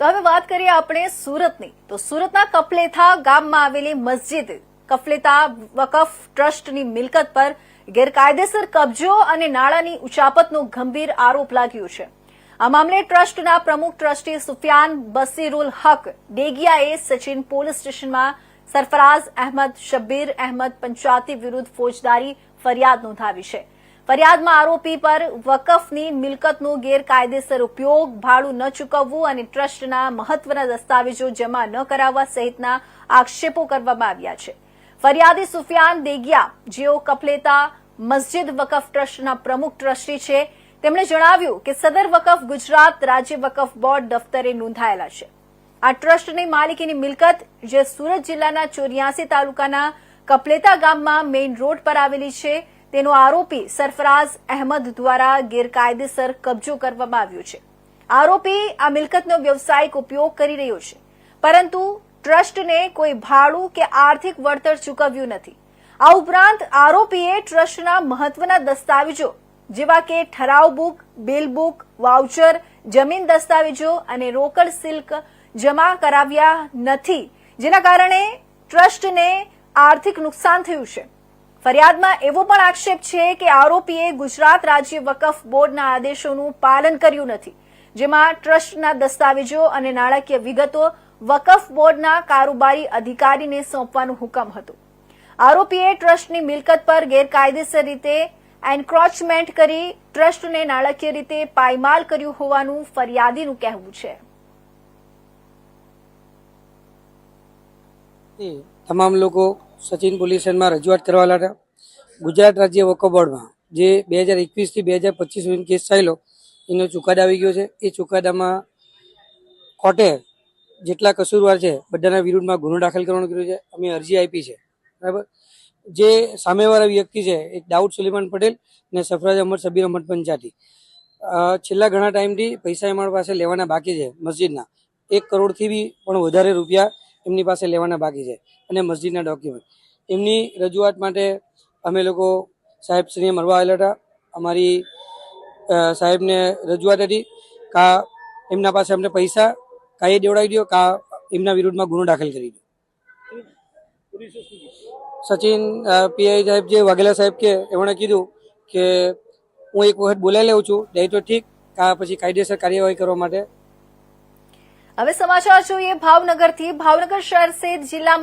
તો હવે વાત કરીએ આપણે સુરતની. તો સુરતના કપલેથા ગામમાં આવેલી મસ્જિદ, કપલેથા વકફ ટ્રસ્ટની મિલકત પર ગેરકાયદેસર કબજો અને નાણાંની ઉચાપતનો ગંભીર આરોપ લાગ્યો છે. આ મામલે ટ્રસ્ટના પ્રમુખ ટ્રસ્ટી સુફિયાન બસીરુલ હક ડેગિયાએ સચિન પોલીસ સ્ટેશનમાં સરફરાઝ અહેમદ, શબ્બીર અહેમદ પંચાતી વિરુદ્ધ ફોજદારી ફરિયાદ નોંધાવી છે. ફરિયાદમાં આરોપી પર વકફની મિલકતનો ગેરકાયદેસર ઉપયોગ, ભાડું ન ચૂકવવું અને ટ્રસ્ટના મહત્વના દસ્તાવેજો જમા ન કરાવવા સહિતના આક્ષેપો કરવામાં આવ્યા છે. ફરિયાદી સુફિયાન દેગિયા, જેઓ કપલેતા મસ્જિદ વકફ ટ્રસ્ટના પ્રમુખ ટ્રસ્ટી છે, તેમણે જણાવ્યું કે સદર વકફ ગુજરાત રાજ્ય વકફ બોર્ડ દફતરે નોંધાયેલા છે. આ ટ્રસ્ટની માલિકીની મિલકત, જે સુરત જિલ્લાના ચોર્યાસી તાલુકાના કપલેતા ગામમાં મેઇન રોડ પર આવેલી છે તેનો આરોપી સરફરાઝ અહેમદ દ્વારા ગેરકાયદેસર કબજો કરવામાં આવ્યો છે. આરોપી આ મિલકતનો વ્યવસાયિક ઉપયોગ કરી રહ્યો છે. પરંતુ ટ્રસ્ટને કોઈ ભાડું કે આર્થિક વળતર ચૂકવ્યું નથી. આ ઉપરાંત આરોપીએ ટ્રસ્ટના મહત્વના દસ્તાવેજો જેવા કે ઠરાવ બુક, બિલ બુક, વાઉચર, જમીન દસ્તાવેજો અને રોકડ સિલ્ક જમા કરાવ્યા નથી. જેના કારણે ટ્રસ્ટને આર્થિક નુકસાન થયું છે. ફરિયાદમાં એવો પણ આક્ષેપ છે કે આરોપીએ ગુજરાત રાજ્ય વકફ બોર્ડના આદેશોનું પાલન કર્યું નથી, જેમાં ટ્રસ્ટના દસ્તાવેજો અને નાણાકીય વિગતો વકફ બોર્ડના કારોબારી અધિકારીને સોંપવાનું હુકમ હતું. આરોપીએ ટ્રસ્ટની મિલકત પર ગેરકાયદેસર રીતે એન્ક્રોચમેન્ટ કરી ટ્રસ્ટને નાણાકીય રીતે પાયમાલ કર્યું હોવાનું ફરિયાદીનું કહેવું છે. તમામ લોકો સચિન પોલીસમાં રજૂઆત કરવા લાગ્યા. ગુજરાત રાજ્ય વકફ બોર્ડમાં જે બે હજાર એકવીસથી બે હજાર પચીસ સુધીનો કેસ ચાલ્યો, એનો ચુકાદો આવી ગયો છે. એ ચુકાદામાં કોર્ટે જેટલા કસૂરવાર છે, બધાના વિરુદ્ધમાં ગુનો દાખલ કરવાનું કર્યું છે. અમે અરજી આપી છે. બરાબર? જે સામેવાળા વ્યક્તિ છે, એક દાઉદ સુલેમાન પટેલ અને સફરાજ અહમદ સબીર અહમદ પંચાતી છેલ્લા ઘણા ટાઈમથી પૈસા અમારી પાસે લેવાના બાકી છે મસ્જિદના. એક કરોડથી બી પણ વધારે રૂપિયા એમની પાસે લેવાના બાકી છે અને મસ્જિદના ડોક્યુમેન્ટ એમની રજૂઆત માટે અમે લોકો સાહેબશ્રીને મળવા આવેલા હતા. અમારી સાહેબને રજૂઆત હતી કા એમના પાસે અમને પૈસા કાંઈ દેવડાવી દો, કા એમના વિરુદ્ધમાં ગુનો દાખલ કરી દો. સચિન પીઆઈ સાહેબ જે વાઘેલા સાહેબ કે, એમણે કીધું કે હું એક વખત બોલાવી લઉં છું દઈ તો ઠીક, કા પછી કાયદેસર કાર્યવાહી કરવા માટે હવે સમાચાર જોઈએ ભાવનગરથી. ભાવનગર શહેર સહિત જિલ્લામાં